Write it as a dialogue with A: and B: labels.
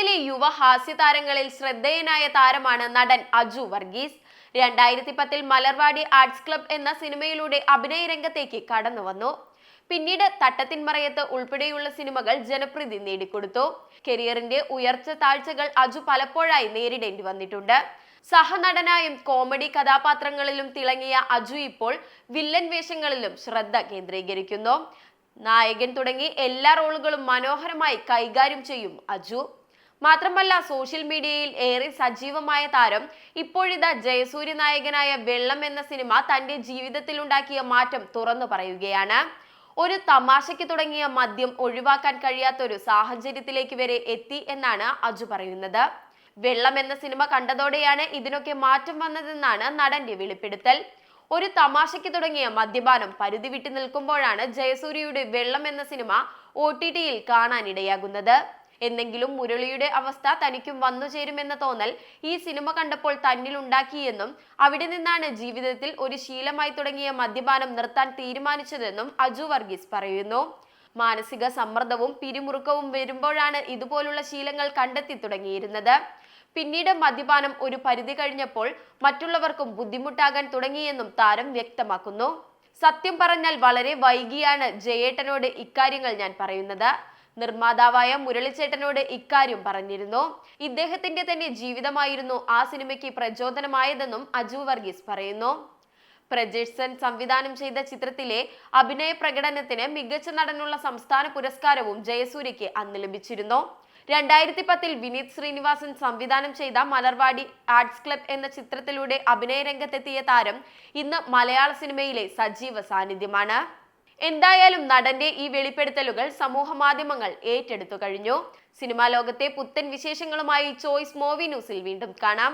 A: കേരളത്തിലെ യുവ ഹാസ്യ താരങ്ങളിൽ ശ്രദ്ധേയനായ താരമാണ് നടൻ അജു വർഗീസ്. രണ്ടായിരത്തി പത്തിൽ മലർവാടി ആർട്സ് ക്ലബ് എന്ന സിനിമയിലൂടെ അഭിനയ രംഗത്തേക്ക് കടന്നു വന്നു. പിന്നീട് തട്ടത്തിൻമറയത്ത് ഉൾപ്പെടെയുള്ള സിനിമകൾ ജനപ്രീതി നേടിക്കൊടുത്തു. കരിയറിന്റെ ഉയർച്ച താഴ്ചകൾ അജു പലപ്പോഴായി നേരിടേണ്ടി വന്നിട്ടുണ്ട്. സഹനടനായും കോമഡി കഥാപാത്രങ്ങളിലും തിളങ്ങിയ അജു ഇപ്പോൾ വില്ലൻ വേഷങ്ങളിലും ശ്രദ്ധ കേന്ദ്രീകരിക്കുന്നു. നായകൻ തുടങ്ങി എല്ലാ റോളുകളും മനോഹരമായി കൈകാര്യം ചെയ്യും അജു. മാത്രമല്ല സോഷ്യൽ മീഡിയയിൽ ഏറെ സജീവമായ താരം ഇപ്പോഴിതാ ജയസൂര്യ നായകനായ വെള്ളം എന്ന സിനിമ തന്റെ ജീവിതത്തിൽ ഉണ്ടാക്കിയ മാറ്റം തുറന്നു പറയുകയാണ്. ഒരു തമാശയ്ക്ക് തുടങ്ങിയ മദ്യം ഒഴിവാക്കാൻ കഴിയാത്ത ഒരു സാഹചര്യത്തിലേക്ക് വരെ എത്തി എന്നാണ് അജു പറയുന്നത്. വെള്ളം എന്ന സിനിമ കണ്ടതോടെയാണ് ഇതിനൊക്കെ മാറ്റം വന്നതെന്നാണ് നടന്റെ വെളിപ്പെടുത്തൽ. ഒരു തമാശയ്ക്ക് തുടങ്ങിയ മദ്യപാനം പരിധി വിട്ടു നിൽക്കുമ്പോഴാണ് ജയസൂര്യയുടെ വെള്ളം എന്ന സിനിമ ഒ ടി ടിയിൽ കാണാനിടയാകുന്നത്. എന്നെങ്കിലും മുരളിയുടെ അവസ്ഥ തനിക്കും വന്നു ചേരുമെന്ന തോന്നൽ ഈ സിനിമ കണ്ടപ്പോൾ തന്നിൽ ഉണ്ടാക്കിയെന്നും അവിടെ നിന്നാണ് ജീവിതത്തിൽ ഒരു ശീലമായി തുടങ്ങിയ മദ്യപാനം നിർത്താൻ തീരുമാനിച്ചതെന്നും അജു വർഗീസ് പറയുന്നു. മാനസിക സമ്മർദ്ദവും പിരിമുറുക്കവും വരുമ്പോഴാണ് ഇതുപോലുള്ള ശീലങ്ങൾ കണ്ടെത്തി തുടങ്ങിയിരുന്നത്. പിന്നീട് മദ്യപാനം ഒരു പരിധി കഴിഞ്ഞപ്പോൾ മറ്റുള്ളവർക്കും ബുദ്ധിമുട്ടാകാൻ തുടങ്ങിയെന്നും താരം വ്യക്തമാക്കുന്നു. സത്യം പറഞ്ഞാൽ വളരെ വൈകിയാണ് ജയേട്ടനോട് ഇക്കാര്യങ്ങൾ ഞാൻ പറയുന്നത്. നിർമ്മാതാവായ മുരളിച്ചേട്ടനോട് ഇക്കാര്യം പറഞ്ഞിരുന്നു. ഇദ്ദേഹത്തിന്റെ തന്നെ ജീവിതമായിരുന്നു ആ സിനിമയ്ക്ക് പ്രചോദനമായതെന്നും അജു വർഗീസ് പറയുന്നു. പ്രജേഷ് സംവിധാനം ചെയ്ത ചിത്രത്തിലെ അഭിനയ പ്രകടനത്തിന് മികച്ച നടനുള്ള സംസ്ഥാന പുരസ്കാരവും ജയസൂര്യയ്ക്ക് അന്ന് ലഭിച്ചിരുന്നു. രണ്ടായിരത്തി പത്തിൽ വിനീത് ശ്രീനിവാസൻ സംവിധാനം ചെയ്ത മലർവാടി ആർട്സ് ക്ലബ് എന്ന ചിത്രത്തിലൂടെ അഭിനയ രംഗത്തെത്തിയ താരം ഇന്ന് മലയാള സിനിമയിലെ സജീവ സാന്നിധ്യമാണ്. എന്തായാലും നടന്റെ ഈ വെളിപ്പെടുത്തലുകൾ സമൂഹ മാധ്യമങ്ങൾ ഏറ്റെടുത്തു കഴിഞ്ഞു. സിനിമാ ലോകത്തെ പുത്തൻ വിശേഷങ്ങളുമായി ചോയ്സ് മൂവി ന്യൂസിൽ വീണ്ടും കാണാം.